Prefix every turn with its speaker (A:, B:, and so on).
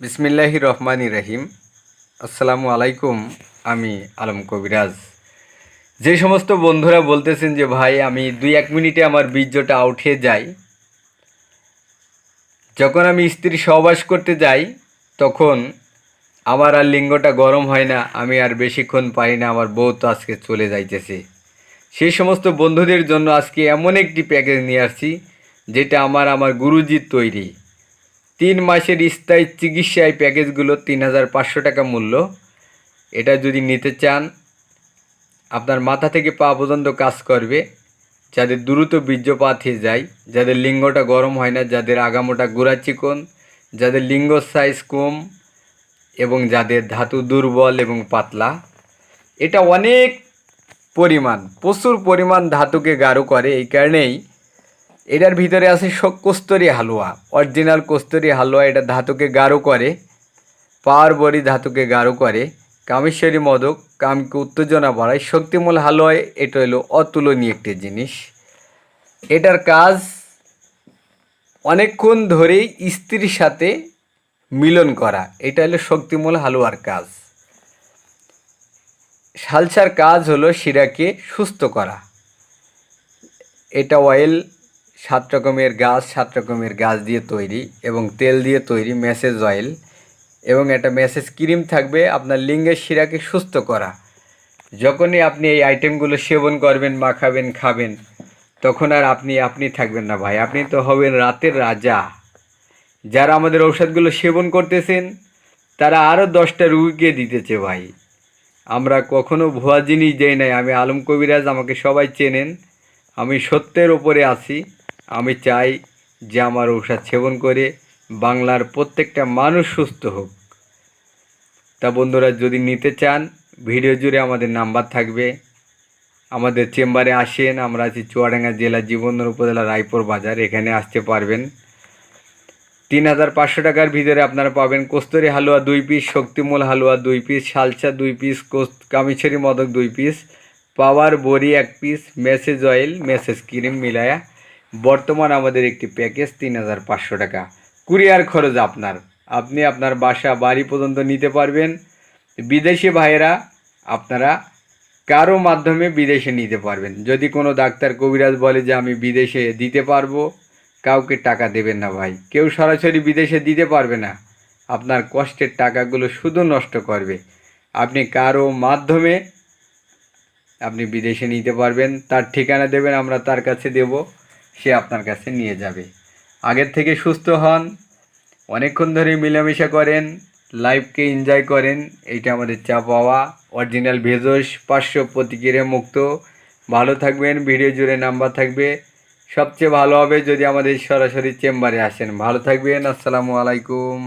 A: বিসমিল্লাহি রহমানি রহিম। আসসালামু আলাইকুম, আমি আলম কবিরাজ। যে সমস্ত বন্ধুরা বলতেছেন যে, ভাই, আমি দুই এক মিনিটে আমার বীর্যটা উঠে যাই যখন আমি স্ত্রী সহবাস করতে যাই, তখন আমার আর লিঙ্গটা গরম হয় না, আমি আর বেশিক্ষণ পাই না, আমার বউ তো আজকে চলে যাইতেছে। সেই সমস্ত বন্ধুদের জন্য আজকে এমন একটি প্যাকেজ নিয়ে আসছি, যেটা আমার আমার গুরুজির তৈরি। তিন মাসের স্থায়ী চিকিৎসা এই প্যাকেজগুলো তিন হাজার পাঁচশো টাকা মূল্য। এটা যদি নিতে চান, আপনার মাথা থেকে পা পর্যন্ত কাজ করবে। যাদের দ্রুত বীর্যপাত হয়ে যায়, যাদের লিঙ্গটা গরম হয় না, যাদের আগামোটা গোড়া চিকন, যাদের লিঙ্গ সাইজ কম এবং যাদের ধাতু দুর্বল এবং পাতলা, এটা অনেক পরিমাণ, প্রচুর পরিমাণ ধাতুকে গাঢ় করে। এই কারণেই এটার ভিতরে আছে কস্তরি হালুয়া অরিজিনাল কস্তরি হালুয়া, এটা ধাতুকে গাঢ় করে, পাওয়ার বড়ি ধাতুকে গাঢ় করে, কামেশ্বরী মদক, কামকে উত্তেজনা বাড়ায়, শক্তিমূল হালুয়ায় এটা হলো অতুলনীয় একটি জিনিস। এটার কাজ অনেকক্ষণ ধরেই স্ত্রীর সাথে মিলন করা, এটা হলো শক্তিমূল হালুয়ার কাজ। সালসার কাজ হলো শিরাকে সুস্থ করা। এটা অয়েল সাত রকমের গাছ সাত রকমের গাছ দিয়ে তৈরি এবং তেল দিয়ে তৈরি মেসেজ অয়েল এবং একটা মেসেজ ক্রিম থাকবে আপনার লিঙ্গের শিরাকে সুস্থ করা। যখনই আপনি এই আইটেমগুলো সেবন করবেন, মাখাবেন, খাবেন, তখন আর আপনি আপনি থাকবেন না ভাই। আপনি তো হবেন রাতের রাজা। যারা আমাদের ঔষধগুলো সেবন করতেছেন, তারা আরও দশটা রুগীকে দিতেছে ভাই। আমরা কখনো ভুয়া জিনিস দেই নাই। আমি আলম কবিরাজ, আমাকে সবাই চেনেন। আমি সত্যের ওপরে আছি। আমি চাই যে আমার ঔষধ সেবন করে বাংলার প্রত্যেকটা মানুষ সুস্থ হোক। তা বন্ধুরা, যদি নিতে চান, ভিডিও জুড়ে আমাদের নাম্বার থাকবে। আমাদের চেম্বারে আসেন, আমরা আছি চুয়াডাঙ্গা জেলা জীবনদর উপজেলা রায়পুর বাজার, এখানে আসতে পারবেন। তিন হাজার পাঁচশো টাকার ভিতরে আপনারা পাবেন কস্তুরি হালুয়া দুই পিস, শক্তিমূল হালুয়া দুই পিস সালসা দুই পিস কামিছড়ি মদক দুই পিস, পাওয়ার বড়ি এক piece, massage oil, massage cream মিলায়া বর্তমান আমাদের একটি প্যাকেজ তিন হাজার পাঁচশো টাকা। কুরিয়ার খরচ আপনার। আপনি আপনার বাসা, বাড়ি পর্যন্ত নিতে পারবেন। বিদেশি ভাইয়েরা, আপনারা কারও মাধ্যমে বিদেশে নিতে পারবেন। যদি কোনো ডাক্তার কবিরাজ বলে যে, আমি বিদেশে দিতে পারব কাউকে টাকা দেবেন না ভাই। কেউ সরাসরি বিদেশে দিতে পারবে না। আপনার কষ্টের টাকাগুলো শুধু নষ্ট করবে। আপনি কারও মাধ্যমে আপনি বিদেশে নিতে পারবেন। তার ঠিকানা দেবেন, আমরা তার কাছে দেব। সে আপনার কাছে নিয়ে যাবে। আগের থেকে সুস্থ হন, অনেকক্ষণ ধরে মিলামেশা করেন, লাইফকে এনজয় করেন, এইটা আমাদের চা পাওয়া। অরিজিনাল ভেজস পাঁচশো প্রতিক্রিয়া মুক্ত। ভালো থাকবেন, ভিডিও জুড়ে নাম্বার থাকবে। সবচেয়ে ভালো হবে যদি আমাদের সরাসরি চেম্বারে আসেন। ভালো থাকবেন, আসসালামু আলাইকুম।